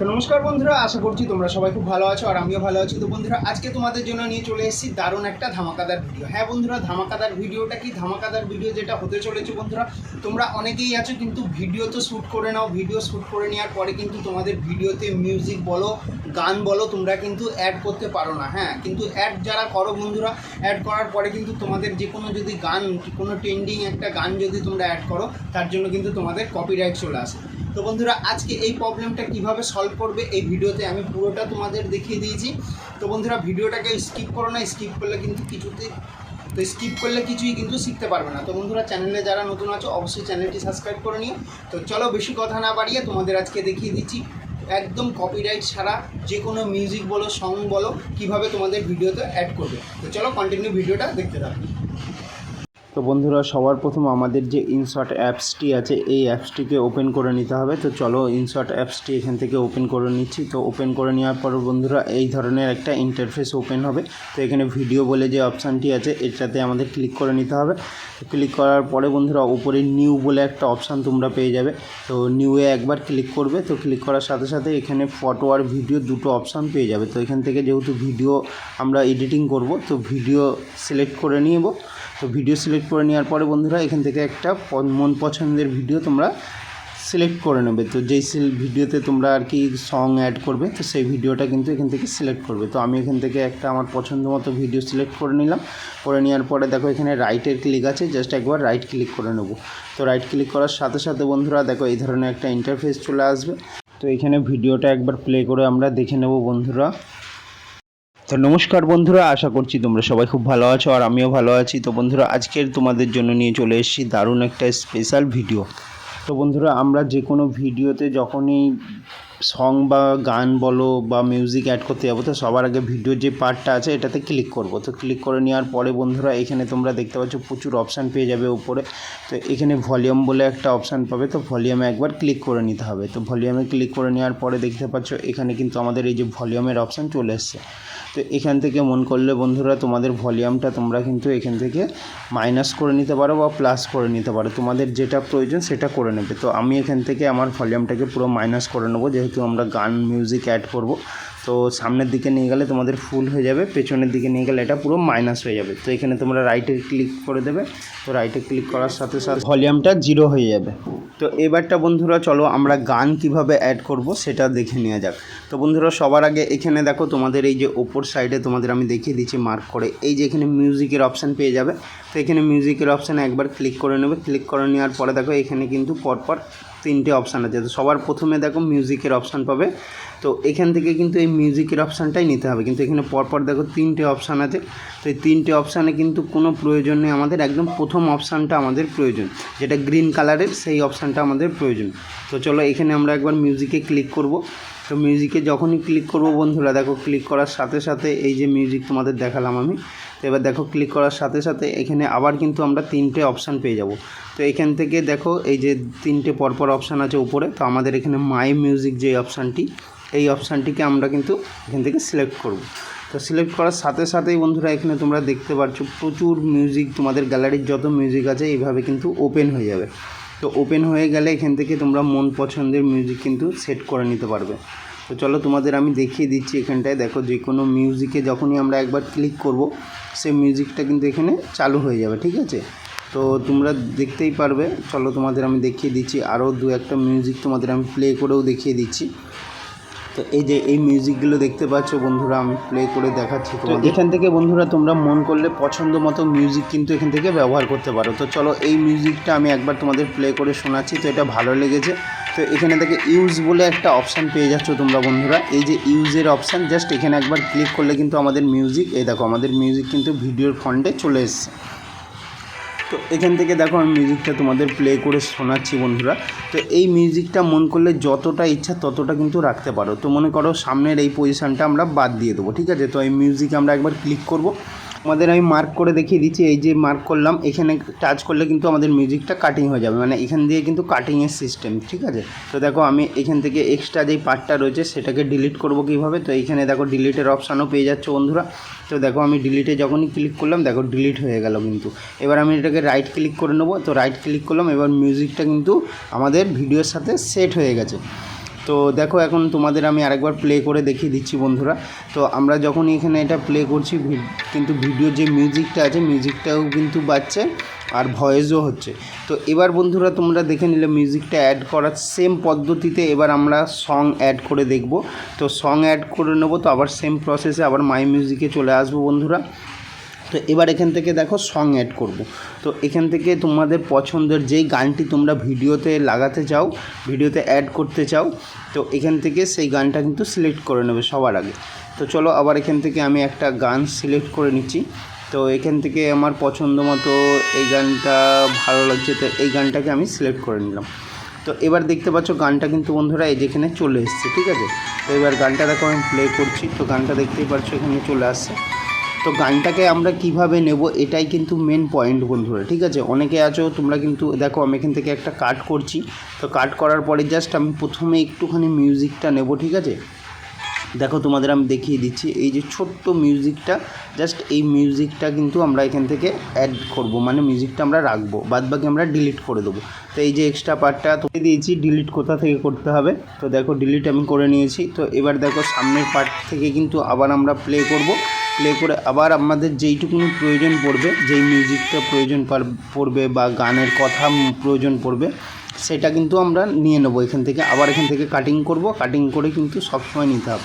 তো নমস্কার বন্ধুরা, আশা করছি তোমরা সবাই খুব ভালো আছো আর আমিও ভালো আছি। তো বন্ধুরা, আজকে তোমাদের জন্য নিয়ে চলে এসেছি দারুণ একটা ধামাকাদার ভিডিও হ্যাঁ বন্ধুরা, ধামাকাদার ভিডিওটা কি? ধামাকাদার ভিডিও যেটা হতে চলেছে বন্ধুরা, তোমরা অনেকেই আছো কিন্তু ভিডিও তো শ্যুট করে নাও। ভিডিও শ্যুট করে নেওয়ার পরে কিন্তু তোমাদের ভিডিওতে মিউজিক বলো, গান বলো, তোমরা কিন্তু অ্যাড করতে পারো না। হ্যাঁ কিন্তু অ্যাড যারা করো বন্ধুরা অ্যাড করার পরে কিন্তু তোমাদের যে কোনো যদি গান, কোনো ট্রেন্ডিং একটা গান যদি তোমরা অ্যাড করো, তার জন্য কিন্তু তোমাদের কপিরাইট চলে আসে। তো বন্ধুরা, আজকে এই প্রবলেমটা কীভাবে সলভ করবে এই ভিডিওতে আমি পুরোটা তোমাদের দেখিয়ে দিয়েছি। তো বন্ধুরা, ভিডিওটাকে স্কিপ করো না স্কিপ করলে কিন্তু কিছুতে, তো স্কিপ করলে কিছুই কিন্তু শিখতে পারবে না। তো বন্ধুরা চ্যানেলে যারা নতুন আছো, অবশ্যই চ্যানেলটি সাবস্ক্রাইব করে নিও। তো চলো, বেশি কথা না বাড়িয়ে তোমাদের আজকে দেখিয়ে দিচ্ছি। একদম কপিরাইট ছাড়া যে কোনো মিউজিক বলো সং বলো, কীভাবে তোমাদের ভিডিওতে অ্যাড করবে। তো চলো কন্টিনিউ ভিডিওটা দেখতে থাকো। তো বন্ধুরা, সবার প্রথম আমাদের যে ইনশর্ট অ্যাপসটি আছে, এই অ্যাপসটিকে ওপেন করে নিতে হবে। তো চলো ইনশর্ট অ্যাপসটি এখান থেকে ওপেন করে নিচ্ছি। তো ওপেন করে নেওয়ার পর বন্ধুরা, এই ধরনের একটা ইন্টারফেস ওপেন হবে। তো এখানে ভিডিও বলে যে অপশানটি আছে, এটাতে আমাদের ক্লিক করে নিতে হবে। তো ক্লিক করার পরে বন্ধুরা, উপরে নিউ বলে একটা অপশান তোমরা পেয়ে যাবে। তো নিউয়ে একবার ক্লিক করবে। তো ক্লিক করার সাথে সাথে এখানে ফটো আর ভিডিও দুটো অপশান পেয়ে যাবে। তো এখান থেকে যেহেতু ভিডিও আমরা এডিটিং করব, তো ভিডিও সিলেক্ট করে নিব। তো ভিডিও সিলেক্ট করে নেওয়ার পরে বন্ধুরা, এখান থেকে একটা মন পছন্দের ভিডিও তোমরা সিলেক্ট করে নেবে। তো যেই ভিডিওতে তোমরা আর কি সং অ্যাড করবে, তো সেই ভিডিওটা কিন্তু এখান থেকে সিলেক্ট করবে। তো আমি এখান থেকে একটা আমার পছন্দ মতো ভিডিও সিলেক্ট করে নিলাম। করে নেওয়ার পরে দেখো এখানে রাইটের ক্লিক আছে জাস্ট একবার রাইট ক্লিক করে নেব। তো রাইট ক্লিক করার সাথে সাথে বন্ধুরা, দেখো এই ধরনের একটা ইন্টারফেস চলে আসবে। তো এখানে ভিডিওটা একবার প্লে করে আমরা দেখে নেব বন্ধুরা। তো নমস্কার বন্ধুরা, আশা করছি তোমরা সবাই খুব ভালো আছো আর আমিও ভালো আছি। তো বন্ধুরা, আজকের তোমাদের জন্য নিয়ে চলে এসেছি দারুণ একটা স্পেশাল ভিডিও তো বন্ধুরা, আমরা যে কোনো ভিডিওতে যখনই সং বা গান বলো বা মিউজিক অ্যাড করতে যাব, তো সবার আগে ভিডিওর যে পার্টটা আছে, এটাতে ক্লিক করব। তো ক্লিক করে নেওয়ার পরে বন্ধুরা, এখানে তোমরা দেখতে পাচ্ছ প্রচুর অপশান পেয়ে যাবে উপরে। তো এখানে ভলিউম বলে একটা অপশান পাবে, তো ভলিউমে একবার ক্লিক করে নিতে হবে। তো ভলিউমে ক্লিক করে নেওয়ার পরে দেখতে পাচ্ছ, এখানে কিন্তু আমাদের এই যে ভলিউমের অপশান চলে এসছে। তো এখান থেকে মন করলে বন্ধুরা তোমাদের ভলিউমটা তোমরা কিন্তু এখান থেকে মাইনাস করে নিতে পারো বা প্লাস করে নিতে পারো। তোমাদের যেটা প্রয়োজন সেটা করে নেবে। তো আমি এখান থেকে আমার ভলিউমটাকে পুরো মাইনাস করে নেব। যেহেতু আমরা গান মিউজিক অ্যাড করব, তো সামনের দিকে নিয়ে গেলে তোমাদের ফুল হয়ে যাবে। পেছনের দিকে নিয়ে গেলে এটা পুরো মাইনাস হয়ে যাবে। তো এখানে তোমরা রাইটে ক্লিক করে দেবে। তো রাইটে ক্লিক করার সাথে সাথে ভলিউমটা জিরো হয়ে যাবে। তো এবারটা বন্ধুরা চলো আমরা গান কীভাবে অ্যাড করব সেটা দেখে নেওয়া যাক। তো বন্ধুরা, সবার আগে এখানে দেখো তোমাদের এই যে ওপর সাইডে তোমাদের আমি দেখিয়ে দিচ্ছি মার্ক করে। এই যে এখানে মিউজিকের অপশান পেয়ে যাবে। তো এখানে মিউজিকের অপশানে একবার ক্লিক করে নেবে। ক্লিক করে নেওয়ার পরে দেখো এখানে কিন্তু পরপর তিনটে অপশান আছে। তো সবার প্রথমে দেখো মিউজিকের অপশান পাবে। তো এখান থেকে কিন্তু এই মিউজিকের অপশানটাই নিতে হবে। কিন্তু এখানে পরপর দেখো তিনটে অপশান আছে। তো এই তিনটে অপশানে কিন্তু কোনো প্রয়োজন নেই আমাদের। একদম প্রথম অপশানটা আমাদের প্রয়োজন। যেটা গ্রিন কালারের সেই অপশানটা আমাদের প্রয়োজন। তো চলো এখানে আমরা একবার মিউজিকে ক্লিক করব। তো মিউজিকে যখনই ক্লিক করব, বন্ধুরা, দেখো ক্লিক করার সাথে সাথে এই যে মিউজিক তোমাদের দেখালাম আমি, তো এবার দেখো ক্লিক করার সাথে সাথে এখানে আবার কিন্তু আমরা তিনটে অপশান পেয়ে যাব। তো এখান থেকে দেখো এই যে তিনটে পরপর অপশান আছে উপরে, তো আমাদের এখানে মাই মিউজিক যে অপশানটি এই অপশানটিকে আমরা কিন্তু এখান থেকে সিলেক্ট করব। তো সিলেক্ট করার সাথে সাথেই বন্ধুরা, এখানে তোমরা দেখতে পাচ্ছ প্রচুর মিউজিক তোমাদের গ্যালারির যত মিউজিক আছে, এইভাবে কিন্তু ওপেন হয়ে যাবে। তো ওপেন হয়ে গেলে এখান থেকে তোমরা মন পছন্দের মিউজিক কিন্তু সেট করে নিতে পারবে। তো চলো তোমাদের আমি দেখিয়ে দিচ্ছি এখানটায়। দেখো যে কোনো মিউজিকে যখনই আমরা একবার ক্লিক করব সে মিউজিকটা কিন্তু এখানে চালু হয়ে যাবে, ঠিক আছে? তো তোমরা দেখতেই পারবে। চলো তোমাদের আমি দেখিয়ে দিচ্ছি। আরও দু একটা মিউজিক তোমাদের আমি প্লে করেও দেখিয়ে দিচ্ছি। তো এই যে এই মিউজিকগুলো দেখতে পাচ্ছ বন্ধুরা আমি প্লে করে দেখাচ্ছি তো এখান থেকে বন্ধুরা তোমরা মন করলে পছন্দ মতো মিউজিক কিন্তু এখান থেকে ব্যবহার করতে পারো। তো চলো এই মিউজিকটা আমি একবার তোমাদের প্লে করে শোনাচ্ছি তো এটা ভালো লেগেছে। তো এখানে থেকে ইউজ বলে একটা অপশান পেয়ে যাচ্ছ তোমরা বন্ধুরা। এই যে ইউজের অপশান জাস্ট এখানে একবার ক্লিক করলে কিন্তু আমাদের মিউজিক এই দেখো আমাদের মিউজিক কিন্তু ভিডিওর ফন্টে চলে এসছে। তো এখান থেকে দেখো আমি মিউজিকটা তোমাদের প্লে করে শোনাচ্ছি বন্ধুরা। তো এই মিউজিকটা মন করলে যতটা ইচ্ছা ততটা কিন্তু রাখতে পারো। তো মনে করো সামনের এই পজিশানটা আমরা বাদ দিয়ে দেবো, ঠিক আছে? তো এই মিউজিক আমরা একবার ক্লিক করব। আমাদের আমি মার্ক করে দেখিয়ে দিচ্ছি, এই যে মার্ক করলাম, এখানে টাচ করলে কিন্তু আমাদের মিউজিকটা কাটিং হয়ে যাবে। মানে এখান দিয়ে কিন্তু কাটিংয়ের সিস্টেম ঠিক আছে? তো দেখো আমি এখান থেকে এক্সট্রা যেই পার্টটা রয়েছে, সেটাকে ডিলিট করব কীভাবে? তো এখানে দেখো ডিলিটের অপশানও পেয়ে যাচ্ছে বন্ধুরা। তো দেখো আমি ডিলিটে যখনই ক্লিক করলাম, দেখো ডিলিট হয়ে গেল কিন্তু। এবার আমি এটাকে রাইট ক্লিক করে নেব। তো রাইট ক্লিক করলাম, এবার মিউজিকটা কিন্তু আমাদের ভিডিওর সাথে সেট হয়ে গেছে। তো দেখো এখন তোমাদের আমি আরেকবার প্লে করে দেখিয়ে দিচ্ছি বন্ধুরা। তো আমরা যখন এখানে এটা প্লে করছি কিন্তু ভিডিওর যে মিউজিকটা আছে মিউজিকটাও কিন্তু বাজছে আর ভয়েসও হচ্ছে। তো এবার বন্ধুরা তোমরা দেখে নিলে মিউজিকটা অ্যাড করার সেম পদ্ধতিতে এবার আমরা সং অ্যাড করে দেখব। তো সং অ্যাড করে নেব, তো আবার সেম প্রসেসে আবার মাই মিউজিকে চলে আসব বন্ধুরা। তো এবার এখান থেকে দেখো সং অ্যাড করব। তো এখান থেকে তোমাদের পছন্দের যেই গানটি তোমরা ভিডিওতে লাগাতে চাও, ভিডিওতে অ্যাড করতে চাও, তো এখান থেকে সেই গানটা কিন্তু সিলেক্ট করে নেবে সবার আগে। তো চলো আবার এখান থেকে আমি একটা গান সিলেক্ট করে নিচ্ছি। তো এখান থেকে আমার পছন্দ মতো এই গানটা ভালো লাগছে, তো এই গানটাকে আমি সিলেক্ট করে নিলাম। তো এবার দেখতে পাচ্ছ গানটা কিন্তু বন্ধুরা এই যেখানে চলে এসছে, ঠিক আছে? তো এবার গানটা দেখো আমি প্লে করছি, তো গানটা দেখতেই পাচ্ছ এখানে চলে আসছে। তো গানটাকে আমরা কীভাবে নেব এটাই কিন্তু মেন পয়েন্ট বন্ধুরা, ঠিক আছে? অনেকে আছো, তোমরা কিন্তু, দেখো আমি এখান থেকে একটা কাট করছি। তো কাট করার পরে জাস্ট আমি প্রথমে একটুখানি মিউজিকটা নেব, ঠিক আছে? দেখো তোমাদের আমি দেখিয়ে দিচ্ছি, এই যে ছোট্ট মিউজিকটা জাস্ট এই মিউজিকটা কিন্তু আমরা এখান থেকে অ্যাড করব মানে মিউজিকটা আমরা রাখব বাদ বাকি আমরা ডিলিট করে দেবো। তো এই যে এক্সট্রা পার্টটা তোকে দিয়েছি ডিলিট কোথা থেকে করতে হবে? তো দেখো ডিলিট আমি করে নিয়েছি, তো এবার দেখো সামনের পার্ট থেকে কিন্তু আবার আমরা প্লে করব। প্লে করে আবার আমাদের যেইটুকুনি প্রয়োজন পড়বে, যেই মিউজিকটা প্রয়োজন পার- পড়বে বা গানের কথা প্রয়োজন পড়বে, সেটা কিন্তু আমরা নিয়ে নেব এখান থেকে। আবার এখান থেকে কাটিং করব কাটিং করে কিন্তু সবসময় নিতে হবে।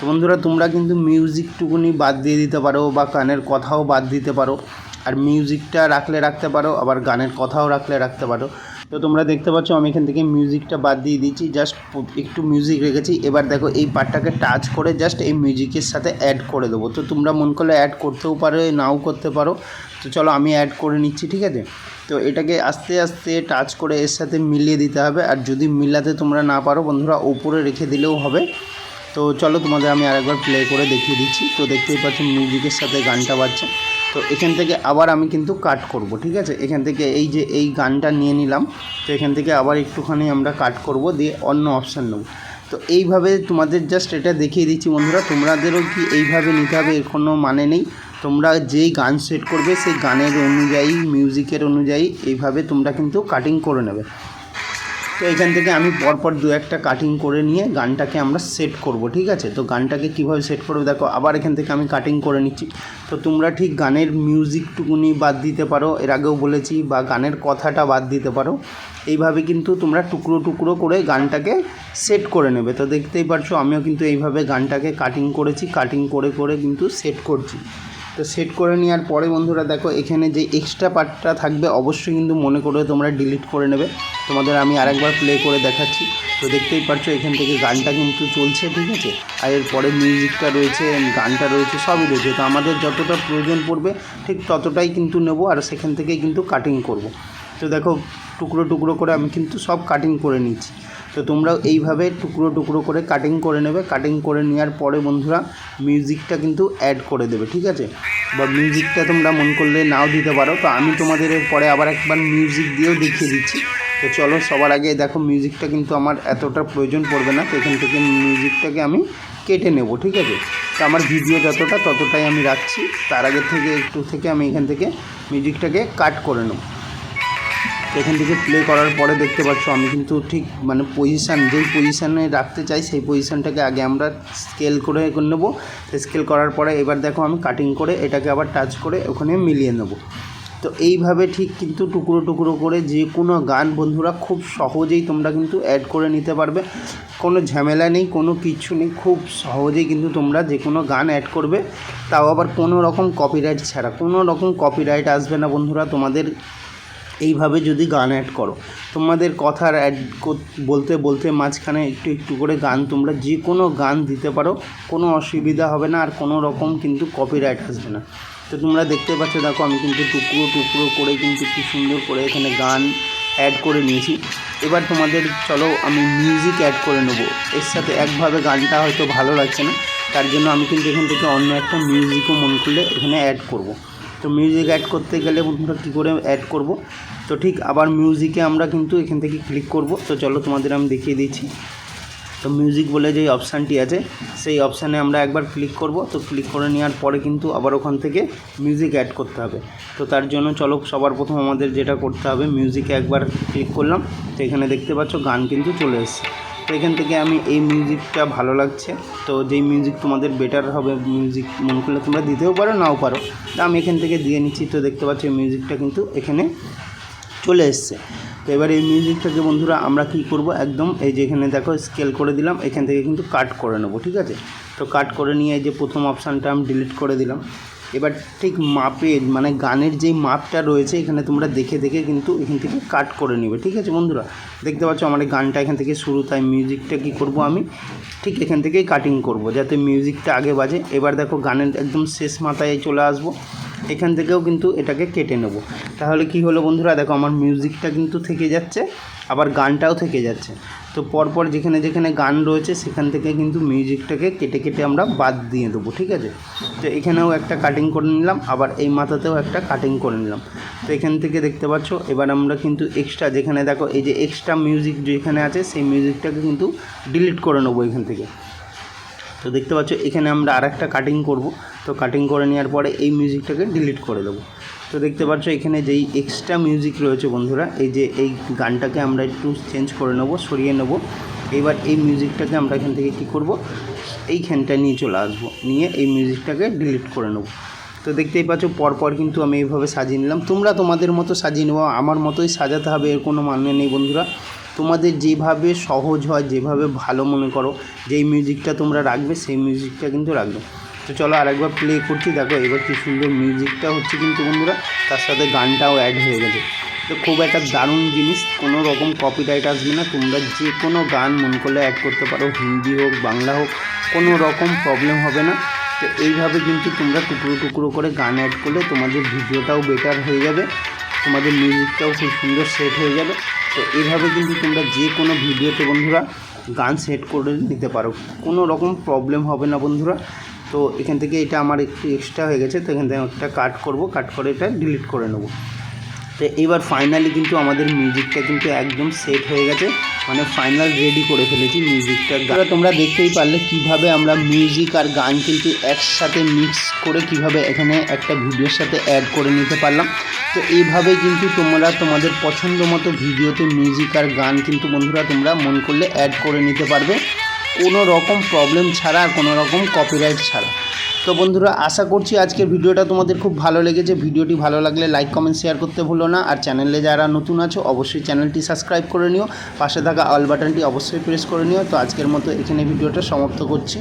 তো বন্ধুরা, তোমরা কিন্তু মিউজিকটুকুনি বাদ দিয়ে দিতে পারো বা গানের কথাও বাদ দিতে পারো। আর মিউজিকটা রাখলে রাখতে পারো, আবার গানের কথাও রাখলে রাখতে পারো। তো তোমরা দেখতে পাচ্ছ, আমি এখান থেকে মিউজিকটা বাদ দিয়ে দিচ্ছি। জাস্ট একটু মিউজিক রেখেছি। এবার দেখো, এই পার্টটাকে টাচ করে জাস্ট এই মিউজিকের সাথে অ্যাড করে দেবো। তো তোমরা মন করলে অ্যাড করতেও পারো, নাও করতে পারো। তো চলো, আমি অ্যাড করে নিচ্ছি, ঠিক আছে? তো এটাকে আস্তে আস্তে টাচ করে এর সাথে মিলিয়ে দিতে হবে। আর যদি মিলাতে তোমরা না পারো, বন্ধুরা, ওপরে রেখে দিলেও হবে। তো চলো, তোমাদের আমি আরেকবার প্লে করে দেখিয়ে দিচ্ছি। তো দেখতেই পাচ্ছ মিউজিকের সাথে গানটা বাজছে। তো এখান থেকে আবার আমি কিন্তু কাট করব, ঠিক আছে? এখান থেকে এই যে এই গানটা নিয়ে নিলাম, তো এখান থেকে আবার একটুখানি আমরা কাট করব, দিয়ে অন্য অপশান নেব। তো এইভাবে তোমাদের জাস্ট এটা দেখিয়ে দিচ্ছি বন্ধুরা, তোমাদেরও কি এইভাবে নিতে হবে, এর কোনো মানে নেই। তোমরা যেই গান সেট করবে, সেই গানের অনুযায়ী মিউজিকের অনুযায়ী এইভাবে তোমরা কিন্তু কাটিং করে নেবে। তো এখান থেকে আমি পরপর দু একটা কাটিং করে নিয়ে গানটাকে আমরা সেট করব, ঠিক আছে? তো গানটাকে কীভাবে সেট করব? দেখো, আবার এখান থেকে আমি কাটিং করে নিচ্ছি। তো তোমরা ঠিক গানের মিউজিকটুকুনি বাদ দিতে পারো। এর আগেও বলেছি, বা গানের কথাটা বাদ দিতে পারো। এইভাবে কিন্তু তোমরা টুকরো টুকরো করে গানটাকে সেট করে নেবে। তো দেখতেই পারছ, আমিও কিন্তু এইভাবে গানটাকে কাটিং করেছি। কাটিং করে করে কিন্তু সেট করছি। তো সেট করে নেওয়ার পরে বন্ধুরা দেখো, এখানে যে এক্সট্রা পার্টটা থাকবে, অবশ্যই কিন্তু মনে করে তোমরা ডিলিট করে নেবে। তোমাদের আমি আরেকবার প্লে করে দেখাচ্ছি। তো দেখতেই পারছ এখান থেকে গানটা কিন্তু চলছে, ঠিক আছে? আর এরপরে মিউজিকটা রয়েছে, গানটা রয়েছে, সবই রয়েছে। তো আমাদের যতটা প্রয়োজন পড়বে, ঠিক ততটাই কিন্তু নেব, আর সেখান থেকেই কিন্তু কাটিং করব। তো দেখো, টুকরো টুকরো করে আমি কিন্তু সব কাটিং করে নিচ্ছি। তো তোমরাও এইভাবে টুকরো টুকরো করে কাটিং করে নেবে। কাটিং করে নেওয়ার পরে বন্ধুরা মিউজিকটা কিন্তু অ্যাড করে দেবে, ঠিক আছে? বা মিউজিকটা তোমরা মন করলে নাও দিতে পারো। তো আমি তোমাদের পরে আবার একবার মিউজিক দিয়েও দেখিয়ে দিচ্ছি। তো চলো সবার আগে দেখো মিউজিকটা কিন্তু আমার এতটা প্রয়োজন পড়বে না। তো এখান থেকে মিউজিকটাকে আমি কেটে নেব, ঠিক আছে? তো আমার ভিডিও যতটা, ততটাই আমি রাখছি। তার আগে থেকে, একটু থেকে আমি এখান থেকে মিউজিকটাকে কাট করে নেব। এখান থেকে প্লে করার পরে দেখতে পাচ্ছ আমি কিন্তু ঠিক মানে পজিশান যেই পজিশানে রাখতে চাই, সেই পজিশানটাকে আগে আমরা স্কেল করে নেব। স্কেল করার পরে এবার দেখো আমি কাটিং করে এটাকে আবার টাচ করে ওখানে মিলিয়ে নেব। তো এইভাবে ঠিক কিন্তু টুকরো টুকরো করে যে কোনো গান বন্ধুরা খুব সহজেই তোমরা কিন্তু অ্যাড করে নিতে পারবে। কোনো ঝামেলা নেই, কোনো কিছু নেই, খুব সহজেই কিন্তু তোমরা যে কোনো গান অ্যাড করবে। তাও আবার কোনো রকম কপিরাইট ছাড়া, কোনো রকম কপিরাইট আসবে না বন্ধুরা তোমাদের এইভাবে যদি গান অ্যাড করো। তোমাদের কথার অ্যাড বলতে বলতে মাঝখানে একটু একটু করে গান তোমরা যে কোনো গান দিতে পারো। কোনো অসুবিধা হবে না, আর কোনো রকম কিন্তু কপিরাইট আসবে না। তো তোমরা দেখতে পাচ্ছ, দেখো আমি কিন্তু টুকরো টুকরো করে কিন্তু কি সুন্দর করে এখানে গান অ্যাড করে নিয়েছি। এবার তোমাদের, চলো আমি মিউজিক অ্যাড করে নেব। এর সাথে একভাবে গানটা হয়তো ভালো লাগছে না। তার জন্য আমি কিন্তু এখান থেকে অন্য একটা মিউজিকও মন করলে এখানে অ্যাড করব। তো মিউজিক অ্যাড করতে গেলে বন্ধুরা কী করে অ্যাড করব? তো ঠিক আবার মিউজিকে আমরা কিন্তু এখান থেকে ক্লিক করব। তো চলো তোমাদের আমি দেখিয়ে দিচ্ছি। তো মিউজিক বলে যে অপশানটি আছে, সেই অপশানে আমরা একবার ক্লিক করব। তো ক্লিক করে নেওয়ার পরে কিন্তু আবার ওখান থেকে মিউজিক অ্যাড করতে হবে। তো তার জন্য চলো সবার প্রথম আমাদের যেটা করতে হবে মিউজিকে একবার ক্লিক করলাম। তো এখানে দেখতে পাচ্ছ গান কিন্তু চলে এসেছে। এখান থেকে আমি এই মিউজিকটা ভালো লাগছে। তো যেই মিউজিক তোমাদের বেটার হবে মিউজিক মনে করলে তোমরা দিতেও পারো, নাও পারো। তো আমি এখান থেকে দিয়ে নিচ্ছি, তো দেখতে পাচ্ছ এই মিউজিকটা কিন্তু এখানে চলে এসছে। তো এবার এই মিউজিকটাকে বন্ধুরা আমরা কি করব? একদম এই যে এখানে দেখো স্কেল করে দিলাম, এখান থেকে কিন্তু কাট করে নেব, ঠিক আছে? তো কাট করে নিয়ে এই যে প্রথম অপশানটা আমি ডিলিট করে দিলাম। এবার ঠিক মাপের মানে গানের যেই মাপটা রয়েছে, এখানে তোমরা দেখে দেখে কিন্তু এখান থেকে কাট করে নেবে, ঠিক আছে বন্ধুরা? দেখতে পাচ্ছ আমার গানটা এখান থেকে শুরু, তাই মিউজিকটা কি করব আমি? ঠিক এখান থেকেই কাটিং করব, যাতে মিউজিকটা আগে বাজে। এবার দেখো গানের একদম শেষ মাথায় চলে আসব, এখান থেকেও কিন্তু এটাকে কেটে নেব। তাহলে কি হলো বন্ধুরা? দেখো আমার মিউজিকটা কিন্তু থেকে যাচ্ছে, আবার গানটাও থেকে যাচ্ছে। তো পরপর যেখানে যেখানে গান রয়েছে, সেখান থেকে কিন্তু মিউজিকটাকে কেটে কেটে আমরা বাদ দিয়ে দেবো, ঠিক আছে? তো এখানেও একটা কাটিং করে নিলাম, আবার এই মাথাতেও একটা কাটিং করে নিলাম। তো এখান থেকে দেখতে পাচ্ছ, এবার আমরা কিন্তু এক্সট্রা যেখানে দেখো, এই যে এক্সট্রা মিউজিক যেখানে আছে, সেই মিউজিকটাকে কিন্তু ডিলিট করে নেব এখান থেকে। তো দেখতে পাচ্ছ, এখানে আমরা আর একটা কাটিং করব। তো কাটিং করে নেওয়ার পরে এই মিউজিকটাকে ডিলিট করে দেবো। তো দেখতে পাচ্ছ, এখানে যেই এক্সট্রা মিউজিক রয়েছে বন্ধুরা, এই যে এই গানটাকে আমরা একটু চেঞ্জ করে নেব, সরিয়ে নেব। এবার এই মিউজিকটাকে আমরা এখান থেকে কী করব? এইখানটা নিয়ে চলে আসব, নিয়ে এই মিউজিকটাকে ডিলিট করে নেব। তো দেখতেই পাচ্ছ, পরপর কিন্তু আমি এইভাবে সাজিয়ে নিলাম। তোমরা তোমাদের মতো সাজিয়ে নেব আমার মতোই সাজাতে হবে, এর কোনো মানে নেই বন্ধুরা। তোমাদের যেভাবে সহজ হয়, যেভাবে ভালো মনে করো, যেই মিউজিকটা তোমরা রাখবে, সেই মিউজিকটা কিন্তু রাখবে। তো চলো আরেকবার প্লে করছি। দেখো এবার কি সুন্দর মিউজিকটা হচ্ছে কিন্তু বন্ধুরা, তার সাথে গানটাও অ্যাড হয়ে গেছে। তো খুব একটা দারুণ জিনিস, কোনো রকম কপিরাইট আসবে না। তোমরা যে কোনো গান মন করলে অ্যাড করতে পারো। হিন্দি হোক, বাংলা হোক, কোনো রকম প্রবলেম হবে না। তো এইভাবে কিন্তু তোমরা টুকরো টুকরো করে গান অ্যাড করলে তোমাদের ভিডিওটাও বেটার হয়ে যাবে। তোমাদের মিউজিকটাও খুব সুন্দর সেট হয়ে যাবে। তো এইভাবে কিন্তু তোমরা যে কোনো ভিডিওতে বন্ধুরা গান সেট করে নিতে পারো। কোনো রকম প্রবলেম হবে না বন্ধুরা। তো এখান থেকে এটা আমার একটু এক্সট্রা হয়ে গেছে, তো এখান থেকে একটা কাট করব কাট করে এটা ডিলিট করে নেব। তো এবার ফাইনালি কিন্তু আমাদের মিউজিকটা কিন্তু একদম সেট হয়ে গেছে মানে ফাইনাল রেডি করে ফেলেছি মিউজিকটা এবার তোমরা দেখতেই পারলে কীভাবে আমরা মিউজিক আর গান কিন্তু একসাথে মিক্স করে কীভাবে এখানে একটা ভিডিওর সাথে অ্যাড করে নিতে পারলাম। তো এইভাবে কিন্তু তোমরা তোমাদের পছন্দ মতো ভিডিওতে মিউজিক আর গান কিন্তু বন্ধুরা তোমরা মন করলে অ্যাড করে নিতে পারবে। কোনো রকম প্রবলেম ছাড়া, কোনো রকম কপিরাইট ছাড়া। তো বন্ধুরা, আশা করছি আজকের ভিডিওটা তোমাদের খুব ভালো লেগেছে। ভিডিওটি ভালো লাগলে লাইক কমেন্ট শেয়ার করতে ভুলো না। আর চ্যানেলে যারা নতুন আছো, অবশ্যই চ্যানেলটি সাবস্ক্রাইব করে নিও। পাশে থাকা অল বাটনটি অবশ্যই প্রেস করে নিও। তো আজকের মতো এখানে ভিডিওটা সমাপ্ত করছি।